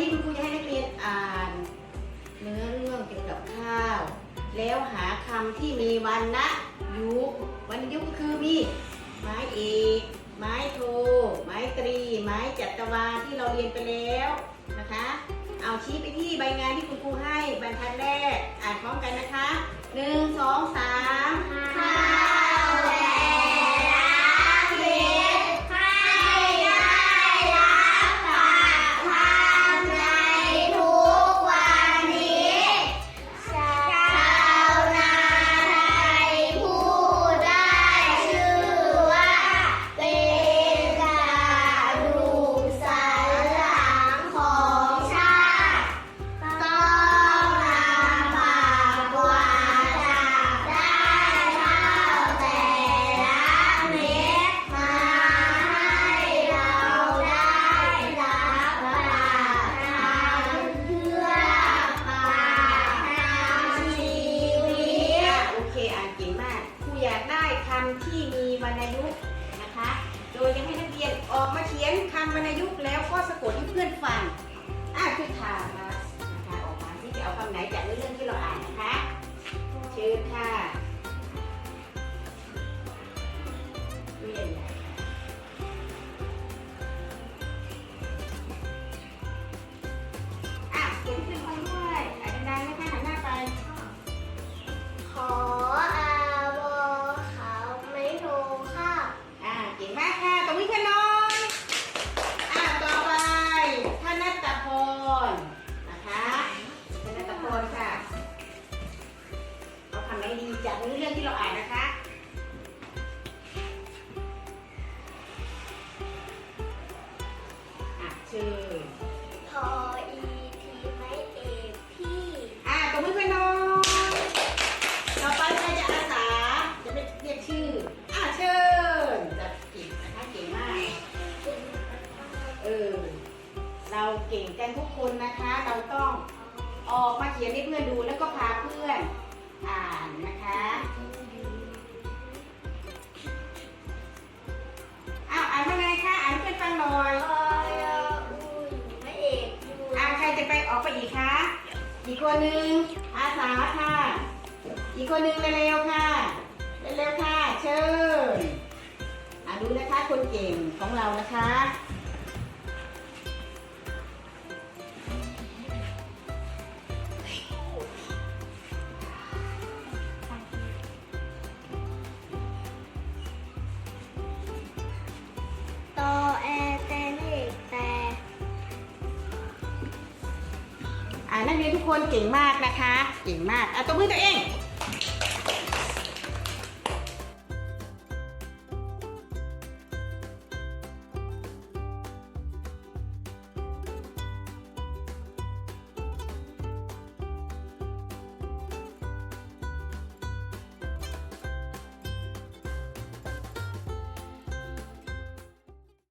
นี้คุณครูจะให้นักเรียนอ่านเนื้อเรื่องเกี่ยวกับข้าว แล้วหาคำที่มีวันนะยุกวันยุกต์ก็คือมีไม้เอกไม้โท ไม้ตรี ไม้จัตวาที่เราเรียนไปแล้วนะคะ เอาชี้ไปที่ใบงานที่คุณครูให้บรรทัดแรก อ่านพร้อมกันนะคะหนึ่งสองสาม ดยจะให้นักเรียนออกมาเขียนคำวรรณยุกต์แล้วก็สะกดให้เพื่อนฟังอะคือทามมานะคะออกมาที่จะเอาคำไหนจากเรื่องที่เราอ่านนะคะ เชิญค่ะ เอาคำไหนดีจากเนื้อเรื่องที่เราอ่านนะคะ อะชื่อทออีทีไม่เอกพี่อ่าตรงนี้ค่ะน้อยต่อไปใครจะอาสา จะไปเรียกชื่อ อ่าเชิญจะเก่งนะคะเก่งมาก เออ เราเก่งกันทุกคนนะคะ เราต้องออกมาเขียนให้เพื่อนดูแล้วก็พาเพื่อนอ่านนะ จะไปออกไปอีกคะ อีกคนนึงอาสาค่ะ อีกคนนึงเร็วๆค่ะ เร็วๆค่ะ เชิญอ่าดูนะคะคนเก่งของเรานะคะ นักเรียนทุกคนเก่งมากนะคะ เก่งมากอะตบมือตัวเอง